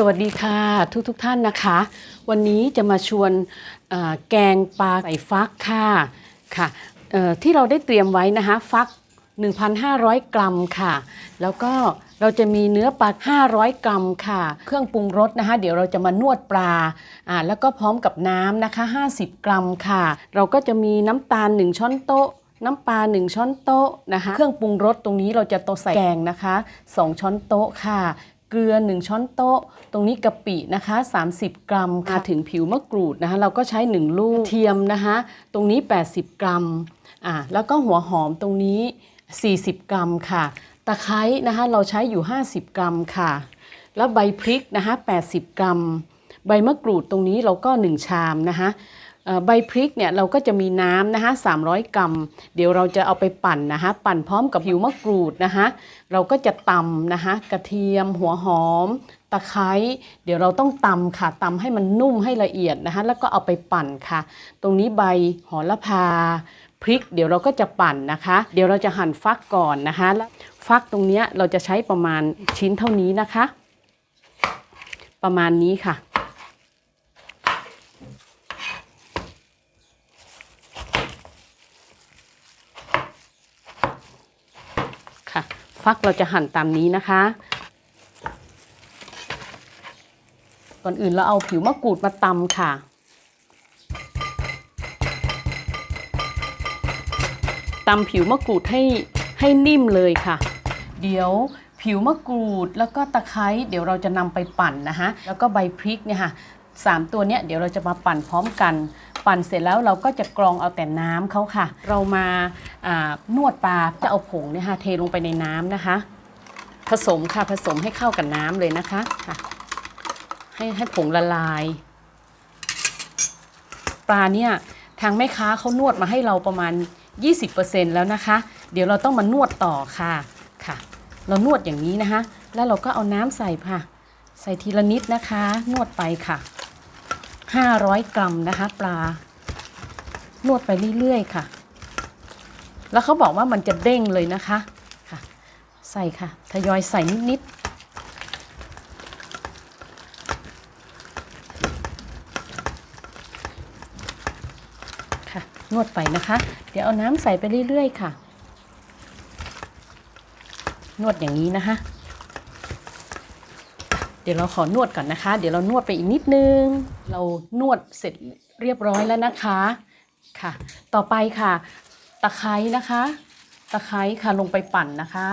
สวัสดีค่ะทุกทุกท่านนะคะ วันนี้จะมาชวนแกงปลาใส่ฟักค่ะค่ะที่เราได้เตรียมไว้นะคะฟัก 1,500 กรัมค่ะ แล้วก็เราจะมีเนื้อปลา 500 กรัมค่ะ เครื่องปรุงรสนะคะ เดี๋ยวเราจะมานวดปลาอ่าแล้วก็พร้อมกับน้ำนะคะ 50 กรัมค่ะ เราก็จะมีน้ำตาล 1 ช้อนโต๊ะน้ำปลา 1 ช้อนโต๊ะนะคะ เครื่องปรุงรสตรงนี้เราจะตใส่แกงนะคะ 2 ช้อนโต๊ะค่ะ เกลือ 1 ช้อนโต๊ะ ตรงนี้กะปินะคะ 30 กรัมค่ะถึงผิวมะกรูดนะคะ เราก็ใช้ 1 ลูกเทียมนะคะ ตรงนี้ 80 กรัมอ่าแล้วก็หัวหอมตรงนี้ 40 กรัมค่ะ ตะไคร้นะคะเราใช้อยู่ 50 กรัมค่ะ แล้วใบพริกนะคะ 80 กรัม ใบมะกรูดตรงนี้เราก็ 1 ชามนะคะเอ่อ ใบพริกเนี่ยเราก็จะมีน้ำนะคะ300 กรัม เดี๋ยวเราจะเอาไปปั่นนะคะปั่นพร้อมกับผิวมะกรูดนะคะเราก็จะตำนะคะกระเทียมหัวหอม ตะไคร้เดี๋ยวเราต้องตำค่ะตำให้มันนุ่มให้ละเอียดนะคะแล้วก็เอาไปปั่นค่ะ ตรงนี้ใบโหระพาพริก เดี๋ยวเราก็จะปั่นนะคะ เดี๋ยวเราจะหั่นฟักก่อนนะคะแล้วฟักตรงนี้เราจะใช้ประมาณชิ้นเท่านี้นะคะ ประมาณนี้ค่ะ ค่ะ ฟักเราจะหั่นตามนี้นะคะ ก่อนอื่นเราเอาผิวมะกรูดมาตำค่ะ ตำผิวมะกรูดให้ให้นิ่มเลยค่ะ เดี๋ยวผิวมะกรูดแล้วก็ตะไคร้เดี๋ยวเราจะนำไปปั่นนะคะแล้วก็ใบพริกเนี่ยค่ะสามตัวเนี้ยเดี๋ยวเราจะมาปั่นพร้อมกัน ปั่นเสร็จแล้วเราก็จะกรองเอาแต่น้ำเขาค่ะ เรามาานวดปลาจะเอาผงเนี่ยค่ะเทลงไปในน้ำนะคะ ผสมค่ะผสมให้เข้ากับน้ำเลยนะคะค่ะให้ให้ผงละลาย ปลาเนี่ยทางแม่ค้าเขานวดมาให้เราประมาณ 20%แล้วนะคะ เดี๋ยวเราต้องมานวดต่อค่ะค่ะ เรานวดอย่างนี้นะคะ แล้วเราก็เอาน้ำใส่ค่ะ ใส่ทีละนิดนะคะ นวดไปค่ะ 500 กรัมนะคะ ปลานวดไปเรื่อยๆค่ะ แล้วเขาบอกว่ามันจะเด้งเลยนะคะค่ะ ใส่ค่ะ ทยอยใส่นิดๆค่ะนวดไปนะคะ เดี๋ยวเอาน้ำใส่ไปเรื่อย ๆ ค่ะ นวดอย่างนี้นะคะ เดี๋ยวเราขอนวดก่อนนะคะ เดี๋ยวเรานวดไปอีกนิดนึง เรานวดเสร็จเรียบร้อยแล้วนะคะค่ะ ต่อไปค่ะ ตะไคร้นะคะ ตะไคร้ค่ะลงไปปั่นนะคะ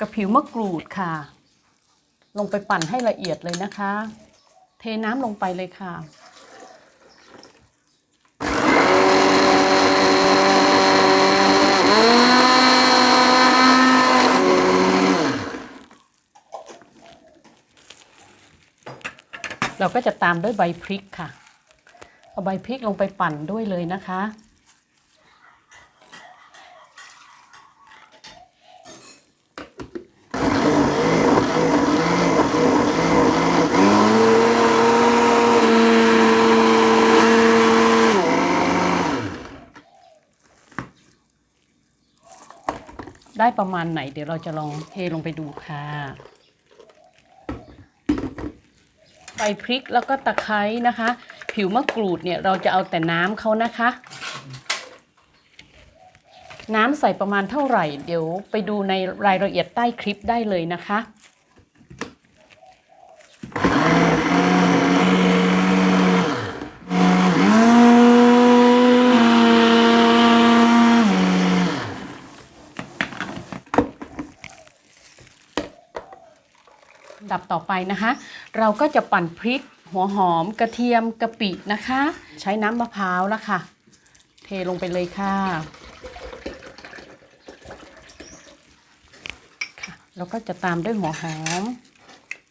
กับผิวมะกรูดค่ะ ลงไปปั่นให้ละเอียดเลยนะคะ เทน้ำลงไปเลยค่ะ เราก็จะตามด้วยใบพริกค่ะ เอาใบพริกลงไปปั่นด้วยเลยนะคะ ได้ประมาณไหนเดี๋ยวเราจะลองเทลงไปดูค่ะ ใบพริกแล้วก็ตะไคร้นะคะ ผิวมะกรูดเนี่ยเราจะเอาแต่น้ำเขานะคะ น้ำใส่ประมาณเท่าไหร่ เดี๋ยวไปดูในรายละเอียดใต้คลิปได้เลยนะคะ ต่อไปนะคะ เราก็จะปั่นพริก หัวหอม กระเทียมกะปินะคะ ใช้น้ำมะพร้าวแล้วค่ะ เทลงไปเลยค่ะค่ะแล้วก็จะตามด้วยหัวหอม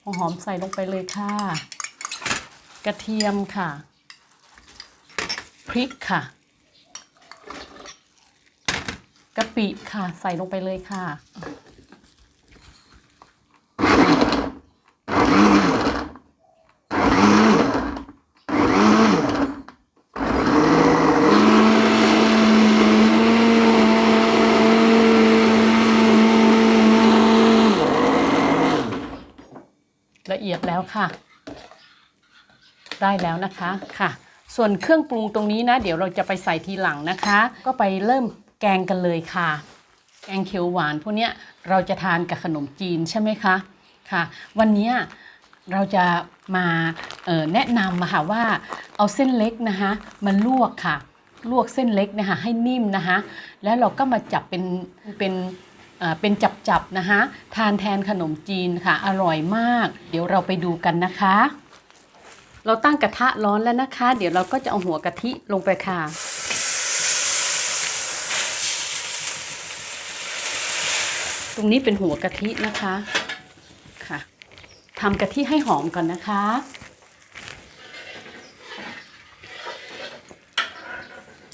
หัวหอมใส่ลงไปเลยค่ะ กระเทียมค่ะ พริกค่ะ กะปิค่ะ ใส่ลงไปเลยค่ะ ละเอียดแล้วค่ะ ได้แล้วนะคะค่ะ ส่วนเครื่องปรุงตรงนี้นะ เดี๋ยวเราจะไปใส่ทีหลังนะคะ ก็ไปเริ่มแกงกันเลยค่ะ แกงเขียวหวานพวกเนี้ยเราจะทานกับขนมจีนใช่ไหมคะค่ะ วันนี้เราจะมาแนะนำค่ะว่าเอาเส้นเล็กนะคะมาลวกค่ะ ลวกเส้นเล็กนะคะให้นิ่มนะคะ แล้วเราก็มาจับเป็นเป็น เป็นจับๆนะคะ ทานแทนขนมจีนค่ะ อร่อยมาก เดี๋ยวเราไปดูกันนะคะ เราตั้งกระทะร้อนแล้วนะคะ เดี๋ยวเราก็จะเอาหัวกะทิลงไปค่ะตรงนี้เป็นหัวกะทินะคะค่ะทำกะทิให้หอมก่อนนะคะ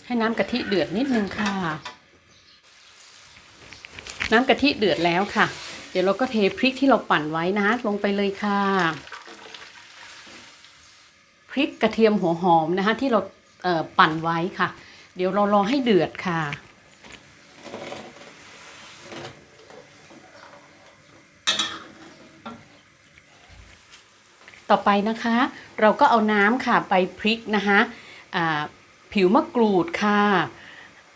ให้น้ำกะทิเดือดนิดนึงค่ะ น้ำกะทิเดือดแล้วค่ะ เดี๋ยวเราก็เทพริกที่เราปั่นไว้นะลงไปเลยค่ะพริกกระเทียมหัวหอมนะคะที่เราเปั่นไว้ค่ะ เดี๋ยวเรารอให้เดือดค่ะ ต่อไปนะคะ เราก็เอาน้ำค่ะไปพริกนะคะผิวมะกรูดค่ะ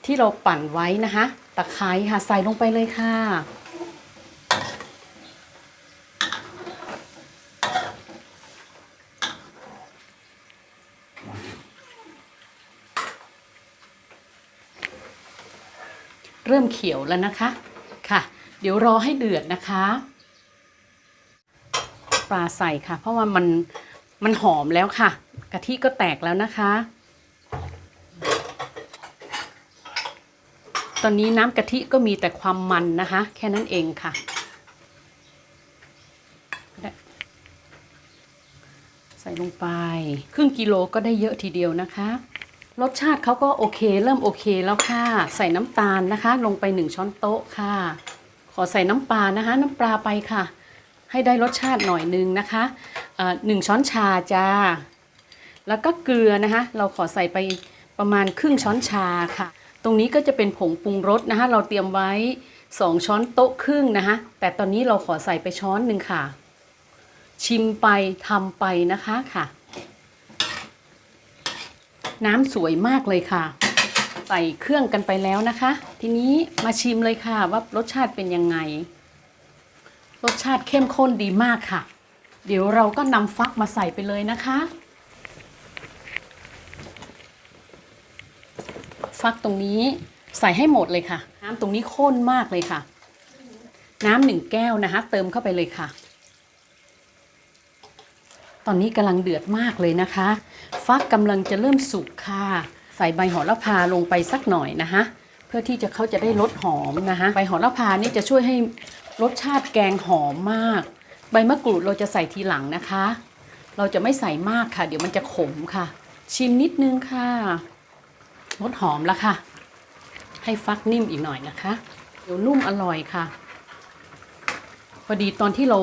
ที่เราปั่นไว้นะคะ ตะไคร้ค่ะใส่ลงไปเลยค่ะ เริ่มเขียวแล้วนะคะค่ะ เดี๋ยวรอให้เดือดนะคะ ปลาใส่ค่ะ เพราะว่ามันมันหอมแล้วค่ะ กะทิก็แตกแล้วนะคะ ตอนนี้น้ำกะทิก็มีแต่ความมันนะคะ แค่นั้นเองค่ะ ใส่ลงไป ครึ่งกิโลก็ได้เยอะทีเดียวนะคะ รสชาติเขาก็โอเค เริ่มโอเคแล้วค่ะ ใส่น้ำตาลนะคะ ลงไปหนึ่งช้อนโต๊ะค่ะ ขอใส่น้ำปลานะคะ น้ำปลาไปค่ะ ให้ได้รสชาติหน่อยนึงนะคะหนึ่งช้อนชาจ้า แล้วก็เกลือนะคะ เราขอใส่ไปประมาณครึ่งช้อนชาค่ะ ตรงนี้ก็จะเป็นผงปรุงรสนะคะ เราเตรียมไว้ 2 ช้อนโต๊ะครึ่งนะคะแต่ตอนนี้เราขอใส่ไปช้อนหนึ่งค่ะ ชิมไปทำไปนะคะค่ะ น้ำสวยมากเลยค่ะ ใส่เครื่องกันไปแล้วนะคะ ทีนี้มาชิมเลยค่ะว่ารสชาติเป็นยังไง รสชาติเข้มข้นดีมากค่ะ เดี๋ยวเราก็นำฟักมาใส่ไปเลยนะคะ ฟักตรงนี้ใส่ให้หมดเลยค่ะ น้ำตรงนี้ข้นมากเลยค่ะ น้ำหนึ่งแก้วนะคะ เติมเข้าไปเลยค่ะ ตอนนี้กำลังเดือดมากเลยนะคะ ฟักกำลังจะเริ่มสุกค่ะ ใส่ใบโหระพาลงไปสักหน่อยนะคะ เพื่อที่จะเขาจะได้รสหอมนะคะ ใบโหระพานี่จะช่วยให้รสชาติแกงหอมมาก ใบมะกรูดเราจะใส่ทีหลังนะคะ เราจะไม่ใส่มากค่ะ เดี๋ยวมันจะขมค่ะ ชิมนิดนึงค่ะ รสหอมแล้วค่ะ ให้ฟักนิ่มอีกหน่อยนะคะ เดี๋ยวนุ่มอร่อยค่ะพอดีตอนที่เรา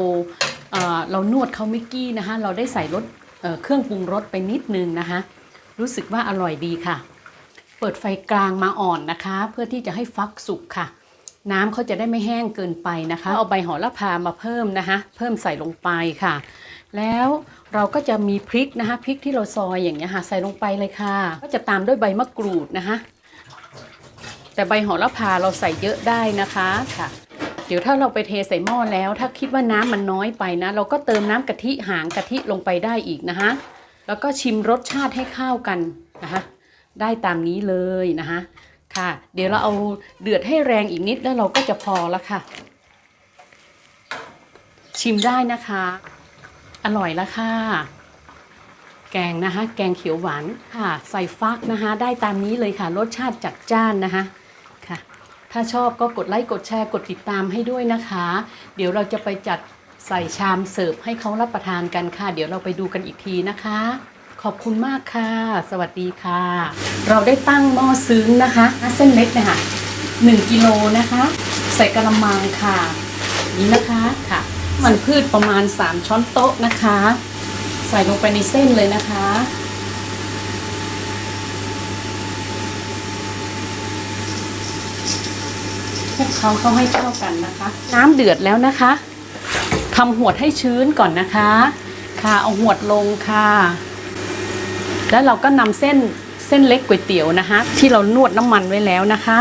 เเรานวดเขามิกกี้นะคะเราได้ใส่รสเเครื่องปรุงรสไปนิดนึงนะคะ รู้สึกว่าอร่อยดีค่ะ เปิดไฟกลางมาอ่อนนะคะ เพื่อที่จะให้ฟักสุกค่ะ น้ำเขาจะได้ไม่แห้งเกินไปนะคะ เอาใบโหระพามาเพิ่มนะคะ เพิ่มใส่ลงไปค่ะ แล้วเราก็จะมีพริกนะคะพริกที่เราซอยอย่างเงี้ยค่ะใส่ลงไปเลยค่ะ ก็จะตามด้วยใบมะกรูดนะคะ แต่ใบโหระพาเราใส่เยอะได้นะคะค่ะ เดี๋ยวถ้าเราไปเทใส่หม้อแล้ว ถ้าคิดว่าน้ำมันน้อยไปนะ เราก็เติมน้ำกะทิหางกะทิลงไปได้อีกนะคะแล้วก็ชิมรสชาติให้เข้ากันนะคะได้ตามนี้เลยนะคะค่ะ เดี๋ยวเราเอาเดือดให้แรงอีกนิดแล้วเราก็จะพอแล้วค่ะ ชิมได้นะคะ อร่อยแล้วค่ะ แกงนะคะแกงเขียวหวานค่ะ ใส่ฟักนะคะได้ตามนี้เลยค่ะ รสชาติจัดจ้านนะคะค่ะ ถ้าชอบก็กดไลค์กดแชร์กดติดตามให้ด้วยนะคะ เดี๋ยวเราจะไปจัดใส่ชามเสิร์ฟให้เขารับประทานกันค่ะ เดี๋ยวเราไปดูกันอีกทีนะคะ ขอบคุณมากค่ะ สวัสดีค่ะ เราได้ตั้งหม้อซึ้งนะคะเส้นเล็กนี่ยค่ะหนึ่งกิโลนะคะ ใส่กระมังค่ะ นี่นะคะค่ะ มันพืชประมาณ 3 ช้อนโต๊ะนะคะ ใส่ลงไปในเส้นเลยนะคะ คลุกเคล้าเข้าให้เข้ากันนะคะ น้ำเดือดแล้วนะคะทำหวดให้ชื้นก่อนนะคะ ค่ะเอาหวดลงค่ะ แล้วเราก็นำเส้นเส้นเล็กก๋วยเตี๋ยวนะคะ ที่เรานวดน้ำมันไว้แล้วนะคะ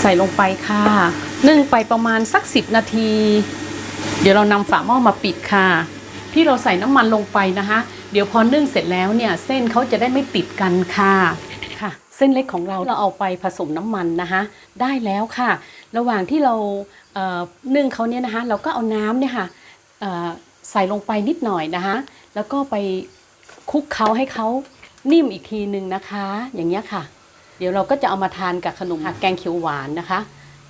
ใส่ลงไปค่ะนึ่งไปประมาณสัก 10 นาที เดี๋ยวเรานำฝาหม้อมาปิดค่ะ ที่เราใส่น้ำมันลงไปนะคะ เดี๋ยวพอนึ่งเสร็จแล้วเนี่ยเส้นเขาจะได้ไม่ติดกันค่ะค่ะ เส้นเล็กของเราเราเอาไปผสมน้ำมันนะคะ ได้แล้วค่ะ ระหว่างที่เราเอ่อนึ่งเขาเนี่ยนะคะ เราก็เอาน้ำเนี่ยค่ะใส่ลงไปนิดหน่อยนะคะแล้วก็ไปคลุกเขาให้เขานิ่มอีกทีหนึ่งนะคะ อย่างเงี้ยค่ะ เดี๋ยวเราก็จะเอามาทานกับขนมแกงเขียวหวานนะคะ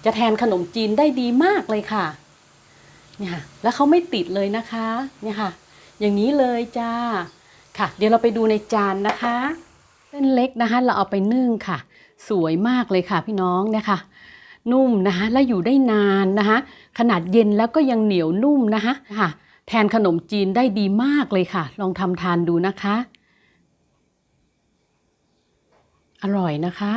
จะแทนขนมจีนได้ดีมากเลยค่ะ เนี่ยค่ะแล้วเขาไม่ติดเลยนะคะเนี่ยค่ะ อย่างนี้เลยจ้าค่ะ เดี๋ยวเราไปดูในจานนะคะเส้นเล็กนะคะ เราเอาไปนึ่งค่ะ สวยมากเลยค่ะ พี่น้องเนี่ยค่ะนุ่มนะคะและอยู่ได้นานนะคะ ขนาดเย็นแล้วก็ยังเหนียวนุ่มนะคะค่ะ แทนขนมจีนได้ดีมากเลยค่ะ ลองทำทานดูนะคะ อร่อยนะคะ